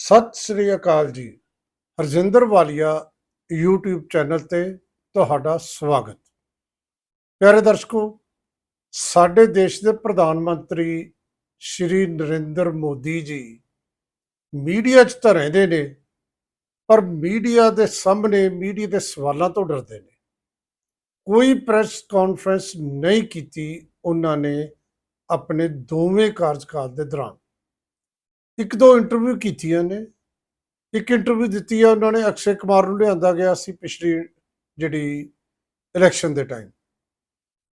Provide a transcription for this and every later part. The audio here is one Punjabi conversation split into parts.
ਸਤਿ ਸ੍ਰੀ ਅਕਾਲ ਜੀ। ਹਰਜਿੰਦਰ ਵਾਲੀਆ YouTube ਚੈਨਲ ਤੇ ਤੁਹਾਡਾ ਸਵਾਗਤ। ਪਿਆਰੇ ਦਰਸ਼ਕੋ, ਸਾਡੇ ਦੇਸ਼ ਦੇ ਪ੍ਰਧਾਨ ਮੰਤਰੀ ਸ਼੍ਰੀ ਨਰਿੰਦਰ ਮੋਦੀ ਜੀ ਮੀਡੀਆ 'ਚ ਤਾਂ ਰਹਿੰਦੇ ਨੇ, ਪਰ ਮੀਡੀਆ ਦੇ ਸਾਹਮਣੇ ਮੀਡੀਆ ਦੇ ਸਵਾਲਾਂ ਤੋਂ ਡਰਦੇ ਨੇ। ਕੋਈ ਪ੍ਰੈਸ ਕਾਨਫਰੰਸ ਨਹੀਂ ਕੀਤੀ ਉਹਨਾਂ ਨੇ ਆਪਣੇ ਦੋਵੇਂ ਕਾਰਜਕਾਲ ਦੇ ਦੌਰਾਨ। ਇੱਕ ਦੋ ਇੰਟਰਵਿਊ ਕੀਤੀਆਂ ਨੇ। ਇੱਕ ਇੰਟਰਵਿਊ ਦਿੱਤੀ ਆ, ਉਹਨਾਂ ਨੇ ਅਕਸ਼ੇ ਕੁਮਾਰ ਨੂੰ ਲਿਆਂਦਾ ਗਿਆ ਸੀ ਪਿਛਲੀ ਜਿਹੜੀ ਇਲੈਕਸ਼ਨ ਦੇ ਟਾਈਮ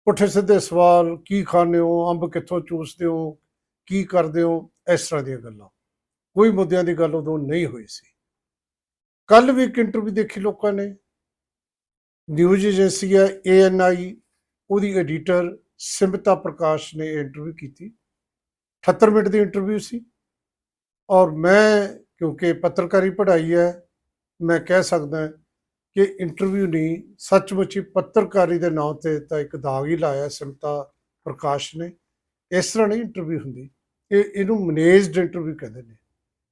ਪੁੱਠੇ ਸਿੱਧੇ ਸਵਾਲ, ਕੀ ਖਾਂਦੇ ਹੋ, ਅੰਬ ਕਿੱਥੋਂ ਚੂਸਦੇ ਹੋ, ਕੀ ਕਰਦੇ ਹੋ, ਇਸ ਤਰ੍ਹਾਂ ਦੀਆਂ ਗੱਲਾਂ। ਕੋਈ ਮੁੱਦਿਆਂ ਦੀ ਗੱਲ ਉਦੋਂ ਨਹੀਂ ਹੋਈ ਸੀ। ਕੱਲ ਵੀ ਇੱਕ ਇੰਟਰਵਿਊ ਦੇਖੀ ਲੋਕਾਂ ਨੇ। ਨਿਊਜ਼ ਏਜੰਸੀ ਹੈ ਏਐਨਆਈ ਉਹਦੀ ਐਡੀਟਰ ਸਿਮਤਾ ਪ੍ਰਕਾਸ਼ ਨੇ ਇੰਟਰਵਿਊ ਕੀਤੀ। 78 ਮਿੰਟ ਦੀ ਇੰਟਰਵਿਊ ਸੀ। ਔਰ ਮੈਂ, ਕਿਉਂਕਿ ਪੱਤਰਕਾਰੀ ਪੜ੍ਹਾਈ ਹੈ, ਮੈਂ ਕਹਿ ਸਕਦਾ ਕਿ ਇੰਟਰਵਿਊ ਨਹੀਂ, ਸੱਚਮੁੱਚ ਹੀ ਪੱਤਰਕਾਰੀ ਦੇ ਨਾਂ ਤੇ ਤਾਂ ਇੱਕ ਦਾਗ ਹੀ ਲਾਇਆ ਸਿਮਤਾ ਪ੍ਰਕਾਸ਼ ਨੇ। ਇਸ ਤਰ੍ਹਾਂ ਨਹੀਂ ਇੰਟਰਵਿਊ ਹੁੰਦੀ। ਇਹ, ਇਹਨੂੰ ਮੈਨੇਜਡ ਇੰਟਰਵਿਊ ਕਹਿੰਦੇ ਨੇ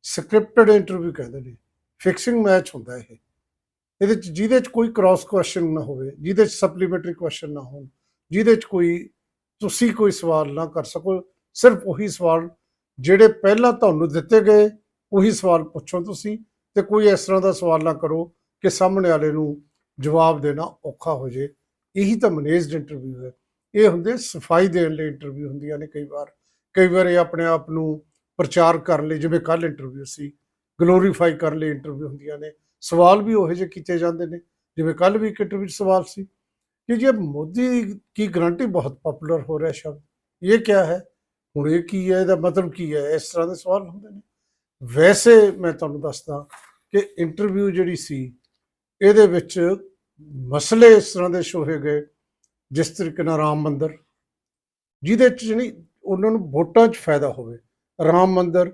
ਸਕ੍ਰਿਪਟਡ ਇੰਟਰਵਿਊ ਕਹਿੰਦੇ ਨੇ ਫਿਕਸਿੰਗ ਮੈਚ ਹੁੰਦਾ ਇਹ। ਇਹਦੇ ਚ, ਜਿਹਦੇ ਚ ਕੋਈ ਕ੍ਰਾਸ ਕੁਐਸਚਨ ਨਾ ਹੋਵੇ, ਜਿਹਦੇ ਚ ਸਪਲੀਮੈਂਟਰੀ ਕੁਐਸਚਨ ਨਾ ਹੋਣ, ਜਿਹਦੇ ਚ ਕੋਈ, ਤੁਸੀਂ ਕੋਈ ਸਵਾਲ ਨਾ ਕਰ ਸਕੋ, ਸਿਰਫ ਉਹੀ ਸਵਾਲ ਜਿਹੜੇ ਪਹਿਲਾਂ ਤੁਹਾਨੂੰ ਦਿੱਤੇ ਗਏ, ਉਹੀ ਸਵਾਲ ਪੁੱਛੋ ਤੁਸੀਂ ਤੇ ਕੋਈ ਇਸ ਤਰ੍ਹਾਂ ਦਾ ਸਵਾਲ ਨਾ ਕਰੋ ਕਿ ਸਾਹਮਣੇ ਵਾਲੇ ਨੂੰ ਜਵਾਬ ਦੇਣਾ ਔਖਾ ਹੋ ਜੇ। ਇਹੀ ਤਾਂ ਮੈਨੇਜਡ ਇੰਟਰਵਿਊ ਹੈ। ਇਹ ਹੁੰਦੇ ਸਫ਼ਾਈ ਦੇਣ ਲਈ ਇੰਟਰਵਿਊ ਹੁੰਦੀਆਂ ਨੇ ਕਈ ਵਾਰ। ਕਈ ਵਾਰ ਇਹ ਆਪਣੇ ਆਪ ਨੂੰ ਪ੍ਰਚਾਰ ਕਰਨ ਲਈ, ਜਿਵੇਂ ਕੱਲ ਇੰਟਰਵਿਊ ਸੀ ਗਲੋਰੀਫਾਈ ਕਰਨ ਲਈ ਇੰਟਰਵਿਊ ਹੁੰਦੀਆਂ ਨੇ। ਸਵਾਲ ਵੀ ਉਹੋ ਜਿਹੇ ਕੀਤੇ ਜਾਂਦੇ ਨੇ, ਜਿਵੇਂ ਕੱਲ ਵੀ ਇੱਕ ਇੰਟਰਵਿਊ ਸਵਾਲ ਸੀ ਕਿ ਜੇ ਮੋਦੀ ਕੀ ਗਰੰਟੀ ਬਹੁਤ ਪਪੂਲਰ ਹੋ ਰਿਹਾ ਸ਼ਬਦ, ਇਹ ਕਿਆ ਹੈ? ਹੁਣ ਇਹ ਕੀ ਹੈ, ਇਹਦਾ ਮਤਲਬ ਕੀ ਹੈ? ਇਸ ਤਰ੍ਹਾਂ ਦੇ ਸਵਾਲ ਹੁੰਦੇ ਨੇ। ਵੈਸੇ ਮੈਂ ਤੁਹਾਨੂੰ ਦੱਸਦਾ ਕਿ ਇੰਟਰਵਿਊ ਜਿਹੜੀ ਸੀ, ਇਹਦੇ ਵਿੱਚ ਮਸਲੇ ਇਸ ਤਰ੍ਹਾਂ ਦੇ ਸ਼ੋਹੇ ਗਏ, ਜਿਸ ਤਰੀਕੇ ਨਾਲ ਰਾਮ ਮੰਦਰ, ਜਿਹਦੇ ਚ ਜਿਹੜੀ ਉਹਨਾਂ ਨੂੰ ਵੋਟਾਂ 'ਚ ਫਾਇਦਾ ਹੋਵੇ। ਰਾਮ ਮੰਦਰ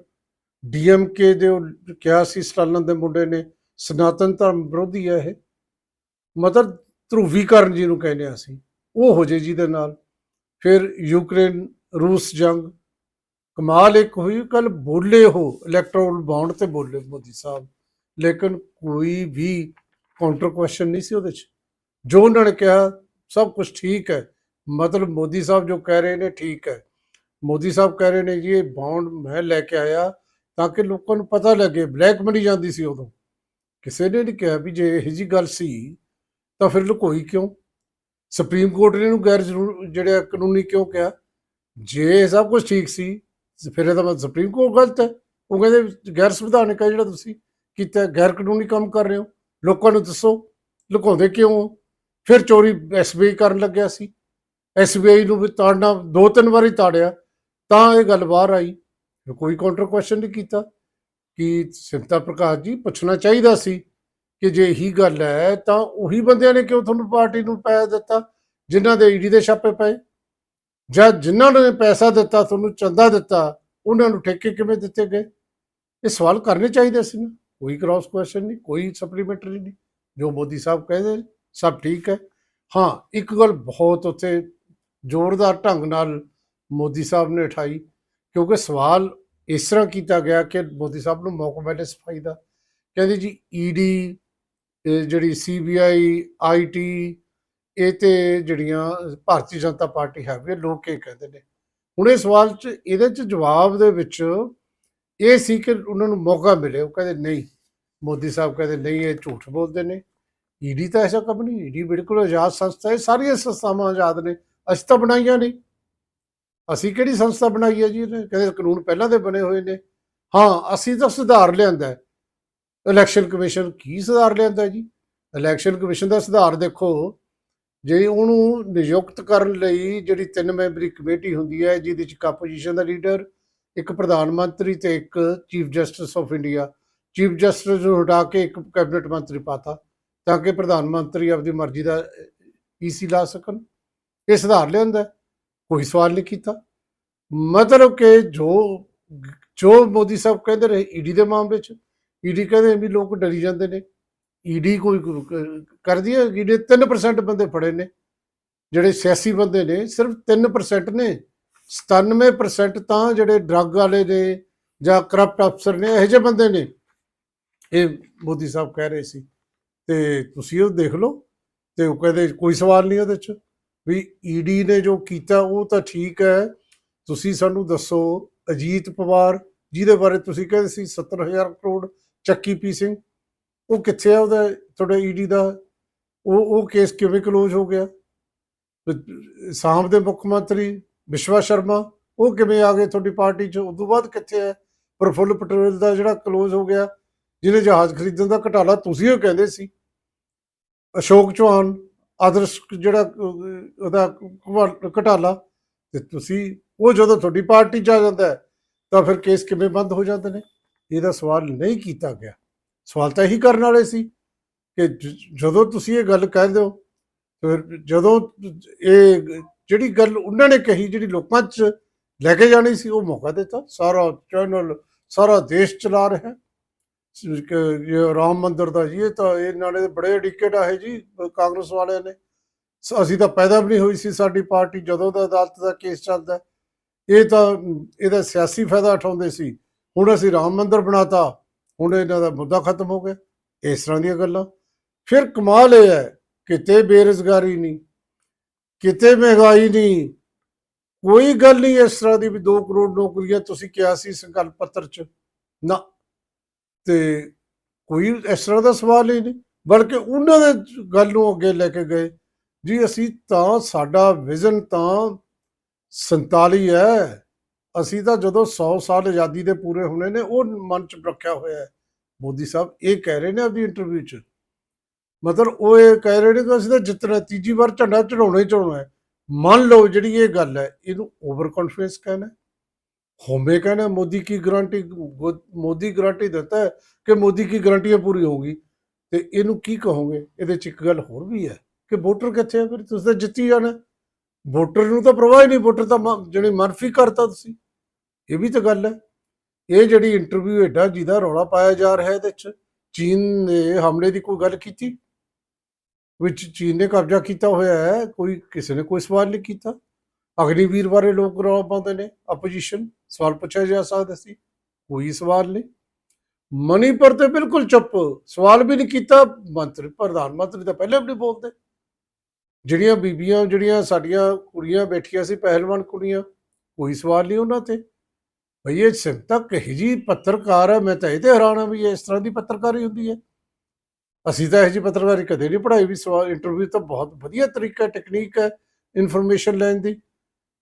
ਡੀਐਮਕੇ ਦੇ ਉਹ ਕਿਹਾ ਸੀ, ਸਟਾਲਨ ਦੇ ਮੁੰਡੇ ਨੇ, ਸਨਾਤਨ ਧਰਮ ਵਿਰੋਧੀ ਹੈ ਇਹ। ਮਤਲਬ ਧਰੂਵੀਕਰਨ ਜਿਹਨੂੰ ਕਹਿੰਦੇ ਆ ਅਸੀਂ, ਉਹ ਹੋ ਜੇ ਜਿਹਦੇ ਨਾਲ। ਫਿਰ ਯੂਕਰੇਨ ਰੂਸ ਜੰਗ। ਕਮਾਲ ਇੱਕ ਹੋਈ ਕੱਲ ਬੋਲੇ ਹੋ ਇਲੈਕਟ੍ਰੋਲ ਬਾਉਂਡ ਤੇ ਬੋਲੇ ਮੋਦੀ ਸਾਹਿਬ। ਲੇਕਿਨ ਕੋਈ ਵੀ ਕਾਊਂਟਰ ਕੁਐਸਚਨ ਨਹੀਂ ਸੀ ਉਹਦੇ ਚ। ਜੋ ਉਹਨਾਂ ਨੇ ਕਿਹਾ, ਸਭ ਕੁਝ ਠੀਕ ਹੈ। ਮਤਲਬ ਮੋਦੀ ਸਾਹਿਬ ਜੋ ਕਹਿ ਰਹੇ ਨੇ, ਠੀਕ ਹੈ। ਮੋਦੀ ਸਾਹਿਬ ਕਹਿ ਰਹੇ ਨੇ ਜੀ, ਇਹ ਬਾਉਂਡ ਮੈਂ ਲੈ ਕੇ ਆਇਆ ਤਾਂ ਕਿ ਲੋਕਾਂ ਨੂੰ ਪਤਾ ਲੱਗੇ ਬਲੈਕ ਮਨੀ ਜਾਂਦੀ ਸੀ ਉਦੋਂ। ਕਿਸੇ ਨੇ ਨਹੀਂ ਕਿਹਾ ਵੀ ਜੇ ਇਹ ਜੀ ਗੱਲ ਸੀ, ਤਾਂ ਫਿਰ ਲੁਕੋਈ ਕਿਉਂ? ਸੁਪਰੀਮ ਕੋਰਟ ਨੇ ਇਹਨੂੰ ਗੈਰ ਜ਼ਰੂਰ ਜਿਹੜਾ ਕਾਨੂੰਨੀ ਕਿਉਂ ਕਿਹਾ? ਜੇ ਇਹ ਸਭ ਕੁਝ ਠੀਕ ਸੀ ਫਿਰ ਇਹਦਾ ਮਤਲਬ ਸੁਪਰੀਮ ਕੋਰਟ ਗਲਤ ਹੈ। ਉਹ ਕਹਿੰਦੇ ਗੈਰ ਸੰਵਿਧਾਨਕ ਹੈ ਜਿਹੜਾ ਤੁਸੀਂ ਕੀਤਾ, ਗੈਰ ਕਾਨੂੰਨੀ ਕੰਮ ਕਰ ਰਹੇ ਹੋ। ਲੋਕਾਂ ਨੂੰ ਦੱਸੋ, ਲੁਕਾਉਂਦੇ ਕਿਉਂ ਹੋ? ਫਿਰ ਚੋਰੀ ਐਸਬੀਆਈ ਕਰਨ ਲੱਗਿਆ ਸੀ। ਐਸਬੀਆਈ ਨੂੰ ਵੀ ਤਾੜਨਾ ਦੋ ਤਿੰਨ ਵਾਰੀ ਤਾੜਿਆ, ਤਾਂ ਇਹ ਗੱਲ ਬਾਹਰ ਆਈ। ਕੋਈ ਕਾਊਂਟਰ ਕੁਐਸਚਨ ਨਹੀਂ ਕੀਤਾ। ਕਿ ਸਿੰਤਾ ਪ੍ਰਕਾਸ਼ ਜੀ ਪੁੱਛਣਾ ਚਾਹੀਦਾ ਸੀ ਕਿ ਜੇ ਇਹੀ ਗੱਲ ਹੈ, ਤਾਂ ਉਹੀ ਬੰਦਿਆਂ ਨੇ ਕਿਉਂ ਤੁਹਾਨੂੰ ਪਾਰਟੀ ਨੂੰ ਪੈਸਾ ਦਿੱਤਾ, ਜਿਨ੍ਹਾਂ ਦੇ ਈਡੀ ਦੇ ਛਾਪੇ ਪਏ? ਜਾਂ ਜਿਨ੍ਹਾਂ ਨੇ ਪੈਸਾ ਦਿੱਤਾ, ਤੁਹਾਨੂੰ ਚੰਦਾ ਦਿੱਤਾ, ਉਹਨਾਂ ਨੂੰ ਠੇਕੇ ਕਿਵੇਂ ਦਿੱਤੇ ਗਏ? ਇਹ ਸਵਾਲ ਕਰਨੇ ਚਾਹੀਦੇ ਸੀ ਨਾ। ਕੋਈ ਕ੍ਰਾਸ ਕੁਐਸਚਨ ਨਹੀਂ, ਕੋਈ ਸਪਲੀਮੈਂਟਰੀ ਨਹੀਂ। ਜੋ ਮੋਦੀ ਸਾਹਿਬ ਕਹਿੰਦੇ ਸਭ ਠੀਕ ਹੈ। ਹਾਂ, ਇੱਕ ਗੱਲ ਬਹੁਤ ਉੱਥੇ ਜ਼ੋਰਦਾਰ ਢੰਗ ਨਾਲ ਮੋਦੀ ਸਾਹਿਬ ਨੇ ਉਠਾਈ, ਕਿਉਂਕਿ ਸਵਾਲ ਇਸ ਤਰ੍ਹਾਂ ਕੀਤਾ ਗਿਆ ਕਿ ਮੋਦੀ ਸਾਹਿਬ ਨੂੰ ਮੌਕਾ ਮਿਲੇ ਸਫ਼ਾਈ ਦਾ। ਕਹਿੰਦੇ ਜੀ ਈਡੀ ਜਿਹੜੀ ਸੀਬੀਆਈ ਆਈਟੀ ਇਹ ਤੇ ਜਿਹੜੀਆਂ ਭਾਰਤੀ ਜਨਤਾ ਪਾਰਟੀ ਹੈ ਵੀ ਲੋਕ ਇਹ ਕਹਿੰਦੇ ਨੇ। ਹੁਣ ਇਹ ਸਵਾਲ 'ਚ, ਇਹਦੇ 'ਚ ਜਵਾਬ ਦੇ ਵਿੱਚ ਇਹ ਸੀ ਕਿ ਉਹਨਾਂ ਨੂੰ ਮੌਕਾ ਮਿਲੇ ਉਹ ਕਹਿੰਦੇ, ਨਹੀਂ, ਮੋਦੀ ਸਾਹਿਬ ਕਹਿੰਦੇ, ਨਹੀਂ, ਇਹ ਝੂਠ ਬੋਲਦੇ ਨੇ। ਈਡੀ ਤਾਂ ਐਸਾ ਕੰਮ ਨਹੀਂ। ਈਡੀ ਬਿਲਕੁਲ ਆਜ਼ਾਦ ਸੰਸਥਾ ਹੈ। ਸਾਰੀਆਂ ਸੰਸਥਾਵਾਂ ਆਜ਼ਾਦ ਨੇ। ਅਸੀਂ ਤਾਂ ਬਣਾਈਆਂ ਨਹੀਂ ਅਸੀਂ ਕਿਹੜੀ ਸੰਸਥਾ ਬਣਾਈ ਹੈ ਜੀ ਇਹਨੇ? ਕਹਿੰਦੇ, ਕਾਨੂੰਨ ਪਹਿਲਾਂ ਦੇ ਬਣੇ ਹੋਏ ਨੇ। ਹਾਂ, ਅਸੀਂ ਤਾਂ ਸੁਧਾਰ ਲਿਆਂਦਾ ਇਲੈਕਸ਼ਨ ਕਮਿਸ਼ਨ ਕੀ ਸੁਧਾਰ ਲਿਆਂਦਾ ਜੀ? ਇਲੈਕਸ਼ਨ ਕਮਿਸ਼ਨ ਦਾ ਸੁਧਾਰ ਦੇਖੋ। ਜੇ ਉਹਨੂੰ ਨਿਯੁਕਤ ਕਰਨ ਲਈ ਜਿਹੜੀ ਤਿੰਨ ਮੈਂਬਰੀ ਕਮੇਟੀ ਹੁੰਦੀ ਹੈ, ਜਿਹਦੇ ਚ ਇੱਕ ਆਪੋਜੀਸ਼ਨ ਦਾ ਲੀਡਰ ਇੱਕ ਪ੍ਰਧਾਨ ਮੰਤਰੀ ਤੇ ਇੱਕ chief justice of India chief justice ਨੂੰ ਹਟਾ ਕੇ ਇੱਕ ਕੈਬਨਿਟ ਮੰਤਰੀ ਪਾਤਾ, ਤਾਂ ਕਿ ਪ੍ਰਧਾਨ ਮੰਤਰੀ ਆਪਦੀ ਮਰਜ਼ੀ ਦਾ ਈਸੀ ਲਾ ਸਕਣ। ਇਹ ਸੁਧਾਰ ਲਿਆਂਦਾ ਕੋਈ ਸਵਾਲ ਨਹੀਂ ਕੀਤਾ। ਮਤਲਬ ਕਿ ਜੋ ਜੋ ਮੋਦੀ ਸਾਹਿਬ ਕਹਿੰਦੇ ਰਹੇ ਈਡੀ ਦੇ ਮਾਮਲੇ 'ਚ ਈਡੀ ਕਹਿੰਦੇ ਵੀ ਲੋਕ ਡਰੀ ਜਾਂਦੇ ਨੇ। ਈਡੀ ਕੋਈ ਕਰਦੀ ਹੈ? ਈਡੀ 3% ਬੰਦੇ ਫੜੇ ਨੇ। ਜਿਹੜੇ ਸਿਆਸੀ ਬੰਦੇ ਨੇ, ਸਿਰਫ 3% ਨੇ। 97% ਤਾਂ ਜਿਹੜੇ ਡਰੱਗ ਵਾਲੇ ਨੇ ਜਾਂ ਕਰਪਟ ਅਫਸਰ ਨੇ, ਇਹੋ ਜਿਹੇ ਬੰਦੇ ਨੇ। ਇਹ ਮੋਦੀ ਸਾਹਿਬ ਕਹਿ ਰਹੇ ਸੀ। ਤੇ ਤੁਸੀਂ ਉਹ ਦੇਖ ਲਓ। ਤੇ ਉਹ ਕਹਿੰਦੇ ਕੋਈ ਸਵਾਲ ਨਹੀਂ ਉਹਦੇ ਚ। ਵੀ ਈਡੀ ਨੇ ਜੋ ਕੀਤਾ, ਉਹ ਤਾਂ ਠੀਕ ਹੈ। ਤੁਸੀਂ ਸਾਨੂੰ ਦੱਸੋ, ਅਜੀਤ ਪਵਾਰ, ਜਿਹਦੇ ਬਾਰੇ ਤੁਸੀਂ ਕਹਿੰਦੇ ਸੀ 70000 ਕਰੋੜ ਚੱਕੀ ਪੀ ਸਿੰਘ। ਉਹ ਕਿੱਥੇ ਆ ਉਹਦਾ ਤੁਹਾਡਾ ਈਡੀ ਦਾ? ਉਹ ਉਹ ਕੇਸ ਕਿਵੇਂ ਕਲੋਜ਼ ਹੋ ਗਿਆ? ਤੇ ਦੇ ਮੁੱਖ ਮੰਤਰੀ ਵਿਸ਼ਵਾ ਸ਼ਰਮਾ ਉਹ ਕਿਵੇਂ ਆ ਗਏ ਤੁਹਾਡੀ ਪਾਰਟੀ 'ਚ? ਉਦੋਂ ਬਾਅਦ ਕਿੱਥੇ ਹੈ ਪ੍ਰਫੁੱਲ ਪਟੇਲ ਦਾ ਜਿਹੜਾ ਕਲੋਜ਼ ਹੋ ਗਿਆ ਜਿਹਨੇ ਜਹਾਜ਼ ਖਰੀਦਣ ਦਾ ਘਟਾਲਾ ਤੁਸੀਂ ਉਹ ਕਹਿੰਦੇ ਸੀ। ਅਸ਼ੋਕ ਚੌਹਾਨ ਆਦਰਸ਼ ਜਿਹੜਾ ਉਹਦਾ ਘਟਾਲਾ ਤੇ ਤੁਸੀਂ ਉਹ ਜਦੋਂ ਤੁਹਾਡੀ ਪਾਰਟੀ 'ਚ ਆ ਜਾਂਦਾ ਹੈ, ਤਾਂ ਫਿਰ ਕੇਸ ਕਿਵੇਂ ਬੰਦ ਹੋ ਜਾਂਦੇ ਨੇ? ਇਹਦਾ ਸਵਾਲ ਨਹੀਂ ਕੀਤਾ ਗਿਆ। ਸਵਾਲ ਤਾਂ ਇਹੀ ਕਰਨ ਵਾਲੇ ਸੀ ਕਿ ਜਦੋਂ ਤੁਸੀਂ ਇਹ ਗੱਲ ਕਹਿੰਦੇ ਹੋ ਫਿਰ ਜਦੋਂ ਇਹ ਜਿਹੜੀ ਗੱਲ ਉਹਨਾਂ ਨੇ ਕਹੀ, ਜਿਹੜੀ ਲੋਕਾਂ 'ਚ ਲੈ ਕੇ ਜਾਣੀ ਸੀ, ਉਹ ਮੌਕਾ ਦਿੱਤਾ। ਸਾਰਾ ਚੈਨਲ, ਸਾਰਾ ਦੇਸ਼ ਚਲਾ ਰਿਹਾ। ਇਹ ਰਾਮ ਮੰਦਰ ਦਾ ਜੀ, ਇਹ ਤਾਂ ਇਹਨਾਂ ਨੇ ਬੜੇ ਅੜਿੱਕੇ ਡਾਹੇ ਜੀ, ਕਾਂਗਰਸ ਵਾਲਿਆਂ ਨੇ। ਅਸੀਂ ਤਾਂ ਪੈਦਾ ਵੀ ਨਹੀਂ ਹੋਈ ਸੀ ਸਾਡੀ ਪਾਰਟੀ, ਜਦੋਂ ਦਾ ਅਦਾਲਤ ਦਾ ਕੇਸ ਚੱਲਦਾ। ਇਹ ਤਾਂ ਇਹਦਾ ਸਿਆਸੀ ਫਾਇਦਾ ਉਠਾਉਂਦੇ ਸੀ। ਹੁਣ ਅਸੀਂ ਰਾਮ ਮੰਦਿਰ ਬਣਾਤਾ। ਹੁਣ ਇਹਨਾਂ ਦਾ ਮੁੱਦਾ ਖਤਮ ਹੋ ਗਿਆ। ਇਸ ਤਰ੍ਹਾਂ ਦੀਆਂ ਗੱਲਾਂ। ਫਿਰ ਕਮਾਲ ਇਹ ਹੈ, ਕਿਤੇ ਬੇਰੁਜ਼ਗਾਰੀ ਨਹੀਂ, ਕਿਤੇ ਮਹਿੰਗਾਈ ਨਹੀਂ। ਕੋਈ ਗੱਲ ਨਹੀਂ ਇਸ ਤਰ੍ਹਾਂ ਦੀ ਵੀ 2 ਕਰੋੜ ਨੌਕਰੀਆਂ ਤੁਸੀਂ ਕਿਹਾ ਸੀ ਸੰਕਲਪ ਪੱਤਰ 'ਚ। ਨਾ। ਤੇ ਕੋਈ ਇਸ ਤਰ੍ਹਾਂ ਦਾ ਸਵਾਲ ਹੀ ਨਹੀਂ, ਬਲਕਿ ਉਹਨਾਂ ਦੇ ਗੱਲ ਨੂੰ ਅੱਗੇ ਲੈ ਕੇ ਗਏ। ਜੀ ਅਸੀਂ ਤਾਂ, ਸਾਡਾ ਵਿਜ਼ਨ ਤਾਂ 47 ਹੈ। ਅਸੀਂ ਤਾਂ ਜਦੋਂ 100 ਸਾਲ ਆਜ਼ਾਦੀ ਦੇ ਪੂਰੇ ਹੋਣੇ ਨੇ, ਉਹ ਮਨ ਚ ਰੱਖਿਆ ਹੋਇਆ ਹੈ। ਮੋਦੀ ਸਾਹਿਬ, ਇਹ ਕਹਿ ਰਹੇ ਨੇ ਆਪਣੀ ਇੰਟਰਵਿਊ ਚ। ਮਤਲਬ ਉਹ ਇਹ ਕਹਿ ਰਹੇ ਨੇ ਕਿ ਅਸੀਂ ਤਾਂ ਜਿੱਤਣਾ ਤੀਜੀ ਵਾਰ ਝੰਡਾ ਚੜਾਉਣਾ ਹੀ ਚੜਾਉਣਾ ਹੈ। ਮੰਨ ਲਓ ਜਿਹੜੀ ਇਹ ਗੱਲ ਹੈ, ਇਹਨੂੰ ਓਵਰ ਕੌਨਫੀਡੈਂਸ ਕਹਿਣਾ ਹੋਮੇ ਕਹਿਣਾ ਮੋਦੀ ਕੀ ਗਾਰੰਟੀ ਮੋਦੀ ਗਾਰੰਟੀ ਦਿੰਦਾ ਹੈ ਕਿ ਮੋਦੀ ਕੀ ਗਾਰੰਟੀਆਂ ਪੂਰੀ ਹੋਗੀ ਤੇ ਇਹਨੂੰ ਕੀ ਕਹੋਗੇ? ਇਹਦੇ ਚ ਇੱਕ ਗੱਲ ਹੋਰ ਵੀ ਹੈ ਕਿ ਵੋਟਰ ਕਿੱਥੇ ਹੈ ਫਿਰ? ਤੁਸੀਂ ਤਾਂ ਜਿੱਤੀ ਜਾਣਾ। ਵੋਟਰ ਨੂੰ ਤਾਂ ਪ੍ਰਵਾਹ ਹੀ ਨਹੀਂ ਵੋਟਰ ਤਾਂ ਜਿਹੜੀ ਮਨਫੀ ਕਰਤਾ ਤੁਸੀਂ। ਇਹ ਵੀ ਤਾਂ ਗੱਲ ਹੈ। ਇਹ ਜਿਹੜੀ ਇੰਟਰਵਿਊ ਏਡਾ ਜਿਹਦਾ ਰੌਲਾ ਪਾਇਆ ਜਾ ਰਿਹਾ ਇਹਦੇ ਚ, ਚੀਨ ਨੇ ਹਮਲੇ ਦੀ ਕੋਈ ਗੱਲ ਕੀਤੀ? ਵਿੱਚ ਚੀਨ ਨੇ ਕਬਜ਼ਾ ਕੀਤਾ ਹੋਇਆ ਹੈ, ਕੋਈ ਕਿਸੇ ਨੇ ਕੋਈ ਸਵਾਲ ਨਹੀਂ ਕੀਤਾ? ਅਗਨੀਵੀਰ ਬਾਰੇ ਲੋਕ ਰੌਲਾ ਪਾਉਂਦੇ ਨੇ ਆਪੋਜੀਸ਼ਨ ਸਵਾਲ ਪੁੱਛਿਆ ਜਾ ਸਕਦਾ ਸੀ, ਕੋਈ ਸਵਾਲ ਨਹੀਂ। ਮਨੀਪੁਰ ਤੇ ਬਿਲਕੁਲ ਚੁੱਪ, ਸਵਾਲ ਵੀ ਨਹੀਂ ਕੀਤਾ, ਮੰਤਰੀ, ਪ੍ਰਧਾਨ ਮੰਤਰੀ ਤਾਂ ਪਹਿਲੇ ਵੀ ਨਹੀਂ ਬੋਲਦੇ। ਜਿਹੜੀਆਂ ਬੀਬੀਆਂ, ਜਿਹੜੀਆਂ ਸਾਡੀਆਂ ਕੁੜੀਆਂ ਬੈਠੀਆਂ ਸੀ, ਪਹਿਲਵਾਨ ਕੁੜੀਆਂ, ਕੋਈ ਸਵਾਲ ਨਹੀਂ ਉਹਨਾਂ ਤੇ। ਭਈ ਇਹ ਸਿੰਪਤਾ ਕਹੀ ਜੀ ਪੱਤਰਕਾਰ ਹੈ ਮੈਂ ਤਾਂ ਇਹ ਤੇ ਹੈਰਾਨ ਹਾਂ ਵੀ ਇਸ ਤਰ੍ਹਾਂ ਦੀ ਪੱਤਰਕਾਰੀ ਹੁੰਦੀ ਹੈ। ਅਸੀਂ ਤਾਂ ਇਹ ਜੀ ਪੱਤਰਕਾਰੀ ਕਦੇ ਨਹੀਂ ਪੜ੍ਹਾਈ, ਵੀ ਸਵਾਲ ਇੰਟਰਵਿਊ ਤਾਂ ਬਹੁਤ ਵਧੀਆ ਤਰੀਕਾ ਟੈਕਨੀਕ ਹੈ ਇਨਫੋਰਮੇਸ਼ਨ ਲੈਣ ਦੀ।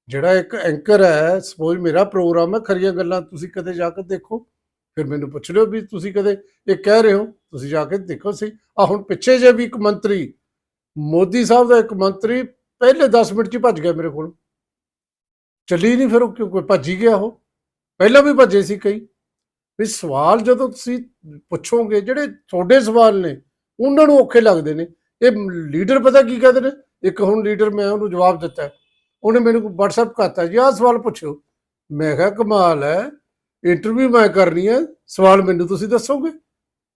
ਜਿਹੜਾ ਇੱਕ ਐਂਕਰ ਹੈ ਸਪੋਜ਼ ਮੇਰਾ ਪ੍ਰੋਗਰਾਮ ਹੈ ਖਰੀਆਂ ਗੱਲਾਂ, ਤੁਸੀਂ ਕਦੇ ਜਾ ਕੇ ਦੇਖੋ। ਫਿਰ ਮੈਨੂੰ ਪੁੱਛ ਲਿਓ ਵੀ ਤੁਸੀਂ ਕਦੇ ਇਹ ਕਹਿ ਰਹੇ ਹੋ, ਤੁਸੀਂ ਜਾ ਕੇ ਦੇਖੋ ਸੀ ਆ ਹੁਣ ਪਿੱਛੇ ਜੇ ਵੀ ਇੱਕ ਮੰਤਰੀ, ਮੋਦੀ ਸਾਹਿਬ ਦਾ ਇੱਕ ਮੰਤਰੀ ਪਹਿਲੇ 10 ਮਿੰਟ ਚ ਭੱਜ ਗਿਆ ਮੇਰੇ ਕੋਲ। ਚੱਲੀ ਨਹੀਂ ਫਿਰ ਉਹ ਕਿਉਂ, ਕੋਈ ਭੱਜ ਹੀ ਗਿਆ ਉਹ। ਪਹਿਲਾਂ ਵੀ ਭੱਜੇ ਸੀ ਕਈ। ਵੀ ਸਵਾਲ ਜਦੋਂ ਤੁਸੀਂ ਪੁੱਛੋਗੇ, ਜਿਹੜੇ ਤੁਹਾਡੇ ਸਵਾਲ ਨੇ, ਉਹਨਾਂ ਨੂੰ ਔਖੇ ਲੱਗਦੇ ਨੇ। ਇਹ ਲੀਡਰ ਪਤਾ ਕੀ ਕਹਿੰਦੇ ਨੇ? ਇੱਕ ਹੁਣ ਲੀਡਰ ਮੈਂ ਉਹਨੂੰ ਜਵਾਬ ਦਿੱਤਾ। ਉਹਨੇ ਮੈਨੂੰ WhatsApp ਕਰਤਾ ਜੀ, ਆਹ ਸਵਾਲ ਪੁੱਛੋ ਮੈਂ ਕਿਹਾ, ਕਮਾਲ ਹੈ ਇੰਟਰਵਿਊ ਮੈਂ ਕਰਨੀ ਹੈ, ਸਵਾਲ ਮੈਨੂੰ ਤੁਸੀਂ ਦੱਸੋਗੇ?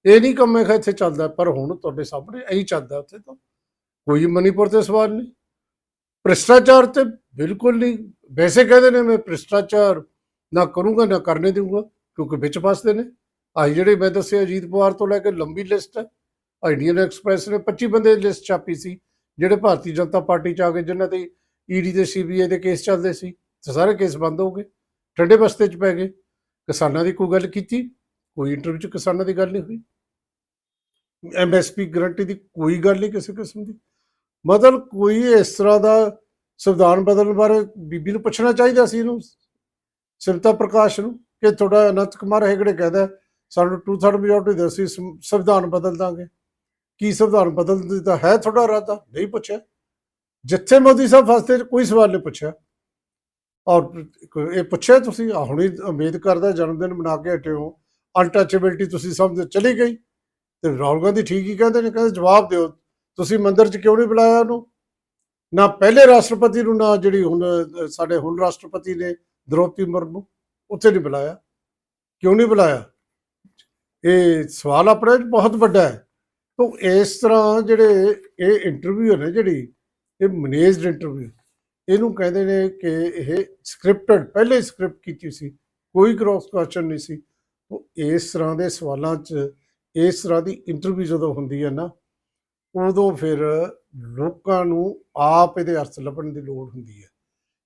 ਇਹ ਨਹੀਂ ਕੰਮ ਮੈਂ ਕਿਹਾ ਇੱਥੇ ਚੱਲਦਾ, ਪਰ ਹੁਣ ਤੁਹਾਡੇ ਸਾਹਮਣੇ ਇਹੀ ਚੱਲਦਾ ਉੱਥੇ ਤਾਂ। ਕੋਈ ਮਨੀਪੁਰ ਤੇ ਸਵਾਲ ਨਹੀਂ। ਭ੍ਰਿਸ਼ਟਾਚਾਰ ਤੇ ਬਿਲਕੁਲ ਨਹੀਂ। ਵੈਸੇ ਕਹਿੰਦੇ ਨੇ ਮੈਂ ਭ੍ਰਿਸ਼ਟਾਚਾਰ ਨਾ ਕਰੂੰਗਾ, ਨਾ ਕਰਨੇ ਦਊਂਗਾ, ਕਿਉਂਕਿ ਵਿੱਚ ਫਸਦੇ ਨੇ। ਆਹ ਜਿਹੜੇ ਮੈਂ ਦੱਸਿਆ, ਅਜੀਤ ਪਵਾਰ ਤੋਂ ਲੈ ਕੇ ਲੰਬੀ ਲਿਸਟ ਹੈ ਇੰਡੀਅਨ ਐਕਸਪ੍ਰੈਸ ਨੇ 25 ਬੰਦੇ ਦੀ ਲਿਸਟ ਛਾਪੀ ਸੀ, ਜਿਹੜੇ ਭਾਰਤੀ ਜਨਤਾ ਪਾਰਟੀ ਚ ਆ ਗਏ, ਜਿਨ੍ਹਾਂ ਤੇ ਈਡੀ ਤੇ ਸੀਬੀਆਈ ਦੇ ਕੇਸ ਚੱਲਦੇ ਸੀ, ਤੇ ਸਾਰੇ ਕੇਸ ਬੰਦ ਹੋ ਗਏ, ਠੰਡੇ ਬਸਤੇ ਚ ਪੈ ਗਏ। ਕਿਸਾਨਾਂ ਦੀ ਕੋਈ ਗੱਲ ਕੀਤੀ? ਕੋਈ ਇੰਟਰਵਿਊ ਚ ਕਿਸਾਨਾਂ ਦੀ ਗੱਲ ਨਹੀਂ ਹੋਈ? ਐਮਐਸਪੀ ਗਰੰਟੀ ਦੀ ਕੋਈ ਗੱਲ ਨਹੀਂ ਕਿਸੇ ਕਿਸਮ ਦੀ? ਮਤਲਬ ਕੋਈ ਇਸ ਤਰ੍ਹਾਂ ਦਾ ਸੰਵਿਧਾਨ ਬਦਲਣ ਬਾਰੇ ਬੀਬੀ ਨੂੰ ਪੁੱਛਣਾ ਚਾਹੀਦਾ ਸੀ ਇਹਨੂੰ? ਸਿਮਤਾ ਪ੍ਰਕਾਸ਼ ਨੂੰ ਕਿ ਤੁਹਾਡਾ ਅਨੰਤ ਕੁਮਾਰ ਹੈਗੜੇ ਕਹਿੰਦਾ ਸਾਨੂੰ ਟੂ ਥਰਡ ਮੈਜੋਰਟੀ ਦੇ ਅਸੀਂ ਸੰਵਿਧਾਨ ਬਦਲ ਦਾਂਗੇ। ਕੀ ਸੰਵਿਧਾਨ ਬਦਲਣ ਦੀ ਹੈ ਤੁਹਾਡਾ ਇਰਾਦਾ? ਨਹੀਂ ਪੁੱਛਿਆ। ਜਿੱਥੇ ਮੋਦੀ ਸਾਹਿਬ ਫਸਦੇ, ਕੋਈ ਸਵਾਲ ਨਹੀਂ ਪੁੱਛਿਆ। ਔਰ ਇਹ ਪੁੱਛਿਆ ਤੁਸੀਂ, ਆਹ ਹੁਣੀ ਅੰਬੇਦਕਰ ਦਾ ਜਨਮ ਦਿਨ ਮਨਾ ਕੇ ਹਟੇ ਹੋ। ਅਨਟੱਚੇਬਿਲਟੀ ਤੁਸੀਂ ਸਮਝ ਚਲੀ ਗਈ। ਤੇ ਰਾਹੁਲ ਗਾਂਧੀ ਠੀਕ ਹੀ ਕਹਿੰਦੇ ਨੇ, ਕਹਿੰਦੇ ਜਵਾਬ ਦਿਓ। ਤੁਸੀਂ ਮੰਦਰ 'ਚ ਕਿਉਂ ਨਹੀਂ ਬੁਲਾਇਆ ਉਹਨੂੰ? ਨਾ ਪਹਿਲੇ ਰਾਸ਼ਟਰਪਤੀ ਨੂੰ, ਨਾ ਜਿਹੜੀ ਹੁਣ ਸਾਡੇ ਹੁਣ ਰਾਸ਼ਟਰਪਤੀ ਨੇ ਦ੍ਰੋਪਦੀ ਮੁਰਮੂ ਉੱਥੇ ਨਹੀਂ ਬੁਲਾਇਆ। ਕਿਉਂ ਨਹੀਂ ਬੁਲਾਇਆ? ਇਹ ਸਵਾਲ ਆਪਣੇ 'ਚ ਬਹੁਤ ਵੱਡਾ ਹੈ। ਤੋਂ ਇਸ ਤਰ੍ਹਾਂ ਜਿਹੜੇ ਇਹ ਇੰਟਰਵਿਊ ਨੇ ਜਿਹੜੀ, ਇਹ ਮੈਨੇਜਡ ਇੰਟਰਵਿਊ ਇਹਨੂੰ ਕਹਿੰਦੇ ਨੇ ਕਿ ਇਹ ਸਕ੍ਰਿਪਟਡ ਪਹਿਲੇ ਸਕ੍ਰਿਪਟ ਕੀਤੀ ਸੀ। ਕੋਈ ਕ੍ਰੋਸ ਕੁਐਸਚਨ ਨਹੀਂ ਸੀ। ਉਹ ਇਸ ਤਰ੍ਹਾਂ ਦੇ ਸਵਾਲਾਂ 'ਚ, ਇਸ ਤਰ੍ਹਾਂ ਦੀ ਇੰਟਰਵਿਊ ਜਦੋਂ ਹੁੰਦੀ ਹੈ ਨਾ, ਉਦੋਂ ਫਿਰ ਲੋਕਾਂ ਨੂੰ ਆਪ ਇਹਦੇ ਅਰਥ ਲੱਭਣ ਦੀ ਲੋੜ ਹੁੰਦੀ ਹੈ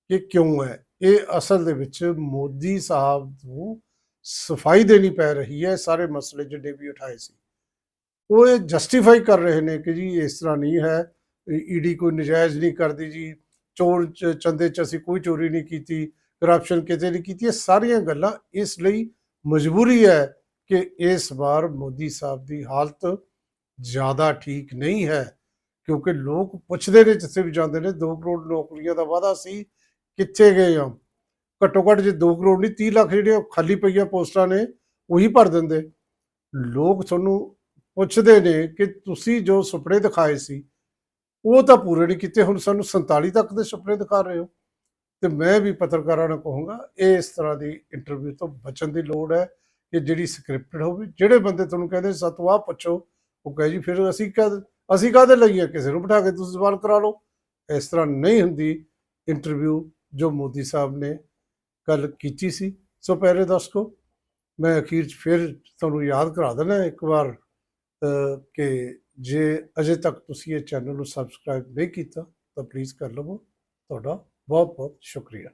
ਕਿ ਕਿਉਂ ਹੈ। ਇਹ ਅਸਲ ਦੇ ਵਿੱਚ ਮੋਦੀ ਸਾਹਿਬ ਨੂੰ ਸਫ਼ਾਈ ਦੇਣੀ ਪੈ ਰਹੀ ਹੈ, ਸਾਰੇ ਮਸਲੇ ਜਿਹੜੇ ਵੀ ਉਠਾਏ ਸੀ। ਉਹ ਇਹ ਜਸਟੀਫਾਈ ਕਰ ਰਹੇ ਨੇ ਕਿ ਜੀ ਇਸ ਤਰ੍ਹਾਂ ਨਹੀਂ ਹੈ ਈਡੀ ਕੋਈ ਨਜਾਇਜ਼ ਨਹੀਂ ਕਰਦੀ ਜੀ ਚੋਰ ਚੰਦੇ ਚ ਅਸੀਂ ਕੋਈ ਚੋਰੀ ਨਹੀਂ ਕੀਤੀ ਕਰਪਸ਼ਨ ਕਿਤੇ ਨਹੀਂ ਕੀਤੀ, ਇਹ ਸਾਰੀਆਂ ਗੱਲਾਂ ਇਸ ਲਈ ਮਜਬੂਰੀ ਹੈ ਕਿ ਇਸ ਵਾਰ ਮੋਦੀ ਸਾਹਿਬ ਦੀ ਹਾਲਤ ਜ਼ਿਆਦਾ ਠੀਕ ਨਹੀਂ ਹੈ, ਕਿਉਂਕਿ ਲੋਕ ਪੁੱਛਦੇ ਨੇ, ਜਿੱਥੇ ਵੀ ਜਾਂਦੇ ਨੇ 2 ਕਰੋੜ ਨੌਕਰੀਆਂ ਦਾ ਵਾਅਦਾ ਸੀ ਕਿੱਥੇ ਗਏ ਆ? ਘੱਟੋ ਘੱਟ ਜੇ 2 ਕਰੋੜ ਨਹੀਂ 30 ਲੱਖ ਜਿਹੜੀਆਂ ਖਾਲੀ ਪਈਆਂ ਪੋਸਟਾਂ ਨੇ, ਉਹੀ ਭਰ ਦਿੰਦੇ। ਲੋਕ ਤੁਹਾਨੂੰ ਪੁੱਛਦੇ ਨੇ ਕਿ ਤੁਸੀਂ ਜੋ ਸੁਪਨੇ ਦਿਖਾਏ ਸੀ, ਉਹ ਤਾਂ ਪੂਰੇ ਨਹੀਂ ਕੀਤੇ। ਹੁਣ ਸਾਨੂੰ 47 ਤੱਕ ਦੇ ਸੁਪਨੇ ਦਿਖਾ ਰਹੇ ਹੋ। ਤੇ ਮੈਂ ਵੀ ਪੱਤਰਕਾਰਾਂ ਨੂੰ ਕਹੂੰਗਾ, ਇਹ ਇਸ ਤਰ੍ਹਾਂ ਦੀ ਇੰਟਰਵਿਊ ਤੋਂ ਬਚਣ ਦੀ ਲੋੜ ਹੈ ਕਿ ਜਿਹੜੀ ਸਕ੍ਰਿਪਟਡ ਹੋਵੇ। ਜਿਹੜੇ ਬੰਦੇ ਤੁਹਾਨੂੰ ਕਹਿੰਦੇ ਸਤੂ ਆਹ ਪੁੱਛੋ। ਉਹ ਕਹੇ ਜੀ, ਫਿਰ ਅਸੀਂ ਕਦ, ਅਸੀਂ ਕਾਹਦੇ ਲਈਏ ਕਿਸੇ ਨੂੰ ਬਿਠਾ ਕੇ ਤੁਸੀਂ ਸਵਾਲ ਕਰਾ ਲਓ। ਇਸ ਤਰ੍ਹਾਂ ਨਹੀਂ ਹੁੰਦੀ ਇੰਟਰਵਿਊ ਜੋ ਮੋਦੀ ਸਾਹਿਬ ਨੇ ਕੱਲ ਕੀਤੀ ਸੀ ਸੋ ਪਿਆਰੇ ਦਰਸ਼ਕੋ ਮੈਂ ਅਖੀਰ 'ਚ ਫਿਰ ਤੁਹਾਨੂੰ ਯਾਦ ਕਰਾ ਦੇਣਾ ਇੱਕ ਵਾਰ ਅਹ, ਕਿ ਜੇ ਅਜੇ ਤੱਕ ਤੁਸੀਂ ਇਹ ਚੈਨਲ ਨੂੰ ਸਬਸਕ੍ਰਾਈਬ ਨਹੀਂ ਕੀਤਾ ਤਾਂ ਪਲੀਜ਼ ਕਰ ਲਵੋ ਤੁਹਾਡਾ ਬਹੁਤ ਬਹੁਤ ਸ਼ੁਕਰੀਆ